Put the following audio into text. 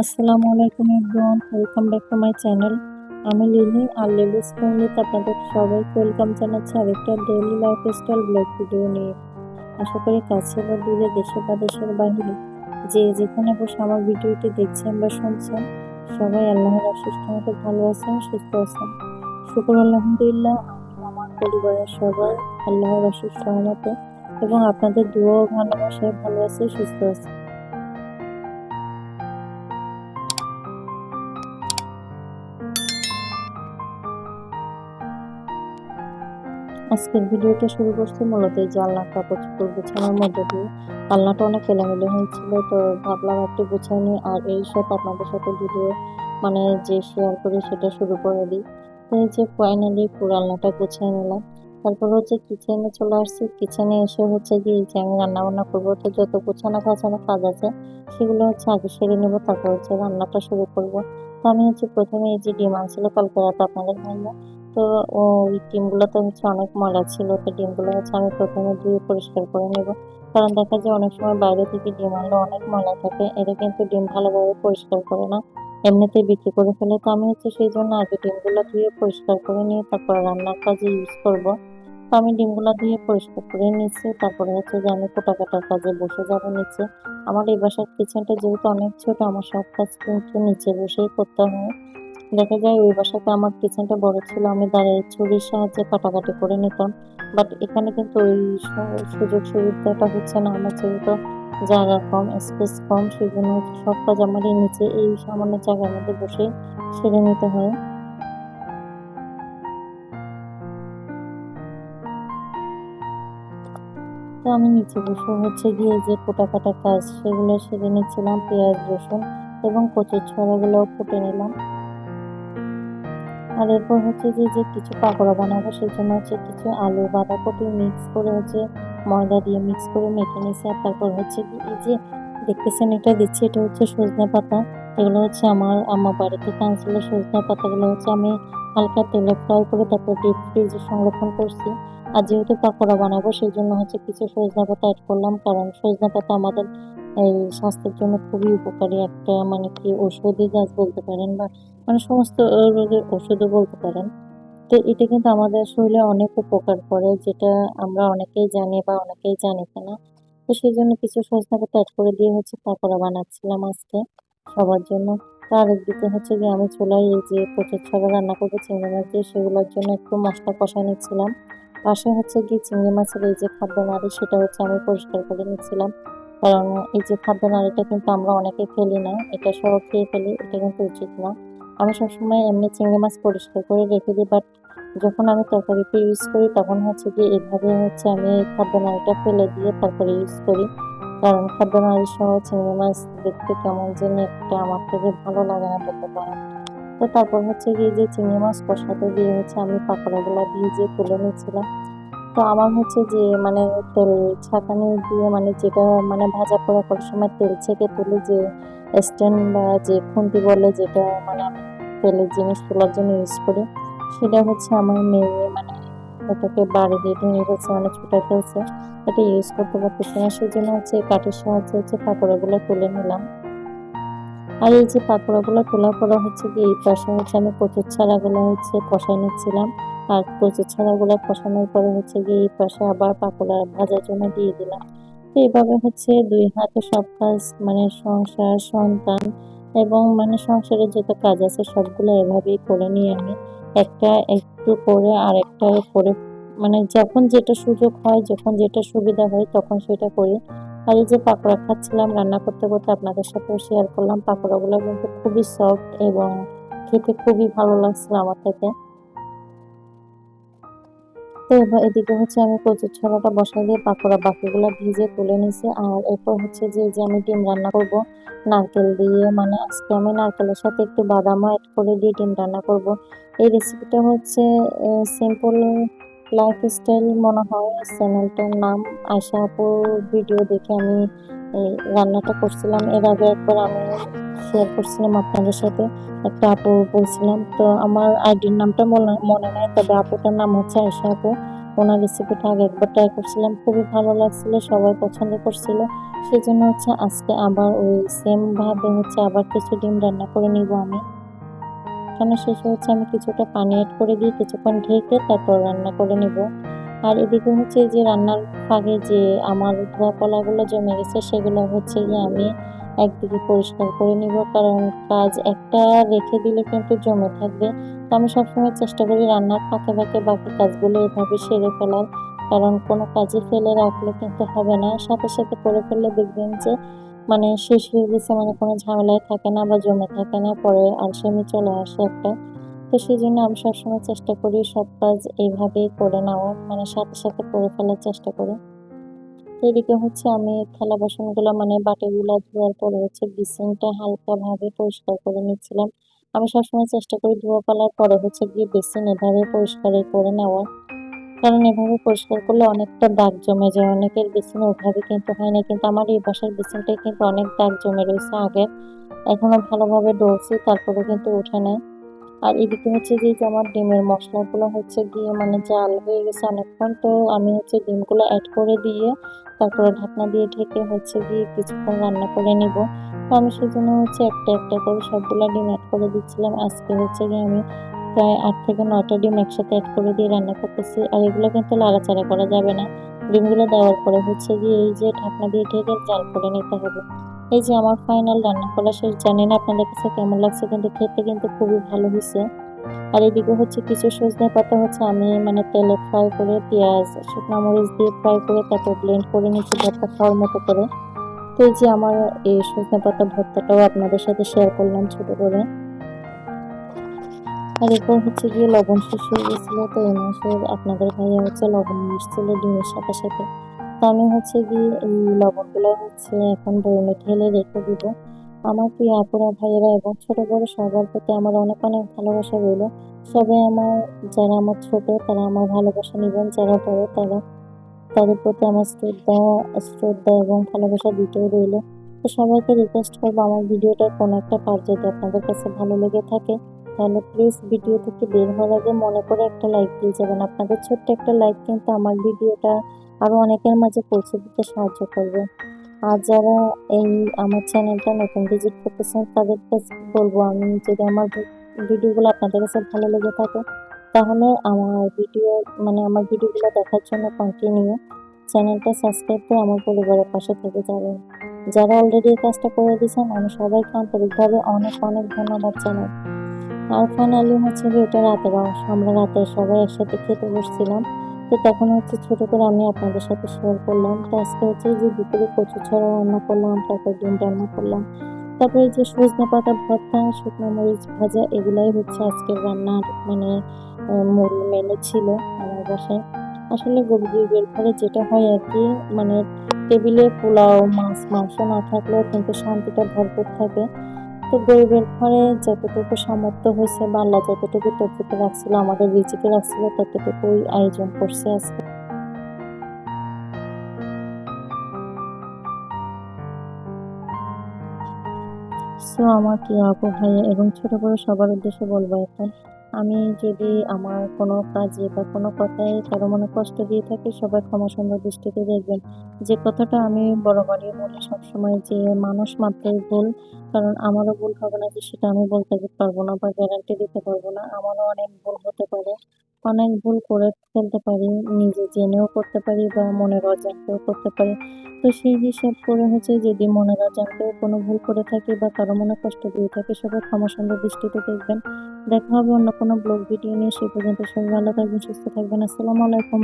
আসসালামু আলাইকুম everyone, welcome back to my channel. আমি লিলি আর লিলিস ফ্যামিলিতে আপনাদের সবাইকে ওয়েলকাম জানাচ্ছি আরেকটা ডেইলি লাইফস্টাইল ব্লগ ভিডিও নিয়ে। আশা করি কাছে বা দূরে দেশে বা দেশের বাইরে যে যেখানে বসে আমার ভিডিওটি দেখছেন বা শুনছেন, সবাই আল্লাহর অসুস্থ মতো ভালো আছেন, সুস্থ আছেন। শুকুর আলহামদুলিল্লাহ আমি আমার পরিবারের সবাই আল্লাহর অসুস্থ মতো এবং আপনাদের দুয়ো ভালোবাসায় ভালো আছে, সুস্থ আছে। আজকের ভিডিওটা শুরু করছি মূলত এই জানলা কাপড় চোপড় গোছানোর মধ্যে দিয়ে। পাল্লাটা অনেক এলোমেলো হয়েছিল, তো ভাবলাম একটু গুছাই নিই। আর এই সব আপনাদের সাথে ভিডিও মানে যে শেয়ার করি সেটা শুরু করে দিই। তো এই যে ফাইনালি পুরো আলনাটা গুছিয়ে নিলাম। তারপর হচ্ছে কিচেনে চলে আসছি। কিচেনে এসে হচ্ছে কি যে আমি রান্না বান্না করব। তো যত গোছানো গাছানো কাজ আছে, সেগুলো হচ্ছে আগে সেরে নেব, তারপর হচ্ছে রান্নাটা শুরু করব। তো আমি হচ্ছে প্রথমে এই যে ডিম আনছিল, কালকে রাতে আপনাদের ভাইয়া তো ওই ডিমগুলোতে হচ্ছে অনেক ময়লা ছিল, তো ডিমগুলো হচ্ছে আমি প্রথমে ধুয়ে পরিষ্কার করে নেব। কারণ দেখা যায় অনেক সময় বাইরে থেকে ডিম আনলে অনেক ময়লা থাকে এটা কিন্তু ডিম ভালোভাবে পরিষ্কার করে না, এমনিতেই বিক্রি করে ফেলে। তো আমি হচ্ছে সেই জন্য আগে ডিমগুলো ধুয়ে পরিষ্কার করে নিয়ে তারপর রান্নার কাজে ইউজ করব। তো আমি ডিমগুলো ধুয়ে পরিষ্কার করে নিচ্ছি তারপরে হচ্ছে যে আমি কোটা কাটার কাজে বসে যাব নিচে। আমার এই বাসার কিচেনটা যেহেতু অনেক ছোট, আমার সব কাজ কিন্তু নিচে বসেই করতে হয়। দেখা যায় ওই বাসাতে আমার কিচেনটা বড় ছিল, আমি দাঁড়িয়ে ছুরির সাহায্যে কাটাকাটি করে নিতাম। বাট এখানে কিন্তু ওই সুযোগ সুবিধাটা হচ্ছে না, আমার যেহেতু জায়গা কম স্পেস কম সেই জন্য সব কাজ আমারই নিচে, এই সামান্য জায়গার মধ্যে বসে সেরে নিতে হয়। তো আমি নিচে বসে হচ্ছে গিয়ে যে কোটা কাটা কাজ, সেগুলো সেরে নিচ্ছিলাম, পেঁয়াজ, রসুন এবং কচুর ছড়াগুলো ফুটে নিলাম। আর এরপর হচ্ছে যে যে কিছু পাকোড়া বানাবো, সেই জন্য হচ্ছে কিছু আলু, বাঁধাকপি মিক্স করে হচ্ছে ময়দা দিয়ে মিক্স করে মেখে নিয়েছি। আর তারপর হচ্ছে এই যে দেখতেছেন এটা দিচ্ছি, এটা হচ্ছে সজনে পাতা। এগুলো হচ্ছে আমার আমার বাড়ি থেকে আনছিল সজনে পাতাগুলো হচ্ছে আমি হালকা তেলে ফ্রাই করে তারপর ডিপ ফ্রিজে সংরক্ষণ করছি। আর যেহেতু পাকোড়া বানাবো, সেই জন্য হচ্ছে কিছু সজনে পাতা অ্যাড করলাম। কারণ সজনে পাতা আমাদের এই স্বাস্থ্যের জন্য খুবই উপকারী একটা মানে কি, ঔষধি গাছ বলতে পারেন বা মানে সমস্ত রোগের ওষুধও বলতে পারেন। তো এটা কিন্তু আমাদের শরীরে অনেক উপকার করে, যেটা আমরা অনেকেই জানি বা অনেকেই জানি কিনা তো সেই জন্য কিছু সজনে অ্যাড করে দিয়ে হচ্ছে পাকোড়া বানাচ্ছিলাম আজকে সবার জন্য। তো আরেকদিকে হচ্ছে গিয়ে আমি চুলায় এই যে কচুর ছড়া রান্না করব, চিংড়ি মাছ দিয়ে সেগুলোর জন্য একটু মশলা কষায় নিচ্ছিলাম। পাশে হচ্ছে গিয়ে চিংড়ি মাছের এই যে খাদ্য নাড়ি, সেটা হচ্ছে আমি পরিষ্কার করে নিচ্ছিলাম। কারণ এই যে খাদ্য নাড়িটা কিন্তু আমরা অনেকে ফেলি না, এটা সহ খেয়ে ফেলি, এটা কিন্তু উচিত না। আমি সবসময় এমনি চিংড়ি মাছ পরিষ্কার করে রেখে দিই বাট যখন আমি তরকারিতে ইউজ করি, তখন হচ্ছে যে এভাবে হচ্ছে আমি খাদ্য নাড়িটা ফেলে দিয়ে তারপরে ইউজ করি। কারণ খাদ্য নাড়ি সহ চিংড়ি মাছ দেখতে কেমন যেন একটা আমার থেকে ভালো লাগে না বলতে পারেন তো তারপর হচ্ছে গিয়ে যে চিংড়ি মাছ কষাতে দিয়ে হচ্ছে আমি পাকোড়াগুলো ভিজিয়ে তুলে নিয়েছিলাম তো আমার হচ্ছে যে মানে তেল ছাঁকানি দিয়ে মানে যেটা মানে ভাজা পোড়া করার সময় তেল ছেঁকে তুলে যে স্ট্যান্ড বা যে খুন্তি বলে যেটা মানে আমি তেলের জিনিস তোলার জন্য ইউজ করি, সেটা হচ্ছে আমার মেয়ে মানে ওটাকে বাড়ি দিয়ে ভেঙে গেছে মানে ছুটে ফেলছে। এটা ইউজ করতে পারতেছে না সেই জন্য হচ্ছে কাঠের সাহায্যে হচ্ছে পাকোড়াগুলো তুলে নিলাম। আর এই যে পাকোড়াগুলো তোলার পরে হচ্ছে কি এই পাশে হচ্ছে আমি কচুর ছাড়াগুলো হচ্ছে কষাই নিচ্ছিলাম। আর কচুর ছাড়াগুলো কষানোর পরে হচ্ছে গিয়ে এই পাশে আবার পাকোড়া ভাজার জন্য দিয়ে দিলাম। তো এইভাবে হচ্ছে দুই হাতে সব কাজ মানে সংসার, সন্তান এবং মানে সংসারের যত কাজ আছে সবগুলো এভাবেই করে নিয়ে আমি। একটা একটু করে আর একটা করে মানে যখন যেটা সুযোগ হয়, যখন যেটা সুবিধা হয় তখন সেটা করি। আর এই যে পাকোড়া খাচ্ছিলাম, রান্না করতে করতে আপনাদের সাথেও শেয়ার করলাম। পাকোড়াগুলো কিন্তু খুবই সফট এবং খেতে খুবই ভালো লাগছিল আমার থেকে। এবার এদিকে হচ্ছে আমি কচুর ছড়াটা বসাই দিয়ে পাকোড়া বাকিগুলো ভিজে তুলে নিছি। আর এরপর হচ্ছে যে যে আমি ডিম রান্না করব, নারকেল দিয়ে মানে আজকে আমি নারকেলের সাথে একটু বাদামও অ্যাড করে দিয়ে ডিম রান্না করব। এই রেসিপিটা হচ্ছে সিম্পল লাইফস্টাইল মনে হয়, চ্যানেলটার নাম আশা আপুর ভিডিও দেখে আমি এই রান্নাটা করছিলাম। এর আগে একবার আমি শেয়ার করছিলাম আপনাদের সাথে। একটা আপু বলছিলাম, তো আমার আইডির নামটা মনে নাই তবে আপুটার নাম হচ্ছে আয়সা আপু। ওনার রেসিপিটা আগে একবার ট্রাই করছিলাম। খুবই ভালো লাগছিল, সবাই পছন্দ করছিল। সেই জন্য হচ্ছে আজকে আবার ওই সেম ভাবে হচ্ছে আবার কিছু ডিম রান্না করে নিব আমি। রান্না শেষে হচ্ছে আমি কিছুটা পানি অ্যাড করে দিয়ে কিছুক্ষণ ঢেকে তারপর রান্না করে নিব। আর এদিকে হচ্ছে যে রান্নার ফাঁকে যে আমার ধোয়া কলাগুলো জমে গেছে, সেগুলো হচ্ছে যে আমি একদিকে পরিষ্কার করে নিব। কারণ কাজ একটা রেখে দিলে কিন্তু জমে থাকবে। তো আমি সবসময় চেষ্টা করি রান্নার ফাঁকে ফাঁকে বাকি কাজগুলো এভাবে সেরে ফেলার। কারণ কোনো কাজে ফেলে রাখলে কিন্তু হবে না। সাথে সাথে করে ফেললে দেখবেন যে মানে শেষ হয়ে গেছে মানে কোনো ঝামেলায় থাকে না বা জমে থাকে না, পরে আলসেমি চলে আসে একটা। তো সেই জন্য আমি সবসময় চেষ্টা করি সব কাজ এইভাবেই করে নেওয়া মানে সাথে সাথে করে ফেলার চেষ্টা করি। এদিকে হচ্ছে আমি থালা বাসনগুলো মানে বাটিগুলো ধোয়ার পরে হচ্ছে বেসিনটা হালকাভাবে পরিষ্কার করে নিচ্ছিলাম। আমি সবসময় চেষ্টা করি ধোয়া পালার পরে হচ্ছে গিয়ে বেসিন এভাবে পরিষ্কার করে নেওয়া। কারণ এভাবে পরিষ্কার করলে অনেকটা দাগ জমে যায়। অনেকের বেসিনে ওভাবে কিন্তু হয় না, কিন্তু আমার এই বাসার বেসিনটাই কিন্তু অনেক দাগ জমে রয়েছে আগে। এখনও ভালোভাবে ডলছি তারপরে কিন্তু উঠে নেয় আর এদিকে হচ্ছে যে আমার ডিমের মশলাগুলো হচ্ছে গিয়ে মানে জাল হয়ে গেছে অনেকক্ষণ, তো আমি হচ্ছে ডিমগুলো অ্যাড করে দিয়ে তারপরে ঢাকনা দিয়ে ঢেকে হচ্ছে গিয়ে কিছুক্ষণ রান্না করে নিব। তো আমি সেজন্য হচ্ছে একটা একটা করে সবগুলো ডিম অ্যাড করে দিচ্ছিলাম। আজকে হচ্ছে গিয়ে আমি প্রায় আট থেকে নয়টা ডিম একসাথে অ্যাড করে দিয়ে রান্না করতেছি আর এগুলো কিন্তু লাড়াচাড়া করা যাবে না। ডিমগুলো দেওয়ার পরে হচ্ছে গিয়ে এই যে ঢাকনা দিয়ে ঢেকে জাল করে নিতে হবে। এই যে আমার ফাইনাল রান্না করা শেষ জানি না আপনাদের কাছে কেমন লাগছে? কিন্তু খেতে কিন্তু খুবই ভালো হয়েছে। আর এদিকে হচ্ছে কিছু সজনে পাতা হচ্ছে, আমি মানে তেলে ফ্রাই করে পেঁয়াজ, শুকনো মরিচ দিয়ে ফ্রাই করে তারপর ব্লেন্ড করে নিচ্ছি ভর্তা খাওয়ার মতো করে। তো এই যে আমার এই সজনে পাতা ভর্তাটাও আপনাদের সাথে শেয়ার করলাম ছোট করে। আর এরপর হচ্ছে গিয়ে লবণ শেষ হয়ে গেছিল, তো এই মাসের আপনাদের ভাইয়া হচ্ছে লবণ মিশছিল ডিমের সাথে সাথে। তো আমি হচ্ছে গিয়ে এই লবণগুলো হচ্ছে এখন বয়মে ঢেলে রেখে দিব। আমার প্রিয় আপুরা, ভাইয়েরা এবং ছোট বড় সবার প্রতি আমার অনেক অনেক ভালোবাসা রইল। সবাই আমার, যারা আমার ছোট, তারা আমার ভালোবাসা নেবেন। যারা বড়, তারা তাদের প্রতি আমার শ্রদ্ধা শ্রদ্ধা এবং ভালোবাসা দিতেও রইল। তো সবাইকে রিকোয়েস্ট করব আমার ভিডিওটার কোনো একটা পার্ট যদি আপনাদের কাছে ভালো লেগে থাকে, তাহলে প্লিজ ভিডিও থেকে বের হওয়ার আগে মনে করে একটা লাইক দিয়ে যাবেন। আপনাদের ছোট্ট একটা লাইক কিন্তু আমার ভিডিওটা আরও অনেকের মাঝে পৌঁছে দিতে সাহায্য করবে। আর যারা এই আমার চ্যানেলটা নতুন ভিজিট করতেছেন তাদের কাছে বলব, আমি যদি আমার ভিডিওগুলো আপনাদের কাছে ভালো লেগে থাকে, তাহলে আমার ভিডিও মানে আমার ভিডিওগুলো দেখার জন্য কন্টিনিউ চ্যানেলটা সাবস্ক্রাইব করে আমার পরিবারের পাশে থেকে যাবেন। যারা অলরেডি এই কাজটা করে দিয়েছেন, আমি সবাইকে আন্তরিকভাবে অনেক অনেক ধন্যবাদ জানাই। আর ফাইনালি হচ্ছে কি এটা রাতের অংশ আমরা রাতে সবাই একসাথে খেতে বসছিলাম। তো তখন হচ্ছে ছোট করে আমি আপনাদের সাথে শেয়ার করলাম। তো আজকে হচ্ছে যে দুপুরে কচু ছড়া রান্না করলাম, তারপর ডিম রান্না করলাম। তারপরে যে সজনে পাতা ভর্তা শুকনো মরিচ ভাজা, এগুলাই হচ্ছে আজকের রান্নার মানে মূল মেনু ছিল আমার বাসায়। আসলে গরিবের ঘরে যেটা হয় আর কি মানে টেবিলে পোলাও, মাছ, মাংস না থাকলেও কিন্তু শান্তিটা ভরপুর থাকে। তো গরিবের ঘরে যতটুকু সামর্থ্য হয়েছে বা আল্লাহ যতটুকু ততটুকু রাখছিল, আমাদের রিজিকে রাখছিল, ততটুকুই আয়োজন করছে আজকে। সো আমার কি ভাই এবং ছোট বড় সবার উদ্দেশ্যে বলব এখন? আমি যদি আমার কোনো কাজে বা কোনো কথায় কারও মনে কষ্ট দিয়ে থাকি, সবাই ক্ষমা সুন্দর দৃষ্টিতে দেখবেন। যে কথাটা আমি বরাবরই বলি সবসময় যে মানুষ মাত্রই ভুল, কারণ আমারও ভুল হবে না যে সেটা আমি বলতে পারব না বা গ্যারান্টি দিতে পারব না, আমারও অনেক ভুল হতে পারে। অনেক ভুল করে ফেলতে পারি, নিজে জেনেও করতে পারি বা মনের অজান্তেও করতে পারি। তো সেই হিসাব করে হচ্ছে যদি মনের অজান্তেও কোনো ভুল করে থাকি বা কারও মনে কষ্ট দিয়ে থাকি, সবাই ক্ষমা সুন্দর দৃষ্টিতে দেখবেন। দেখা হবে অন্য কোনো ব্লগ ভিডিও নিয়ে। সেই পর্যন্ত সবাই ভালো থাকবেন, সুস্থ থাকবেন। আসসালামু আলাইকুম।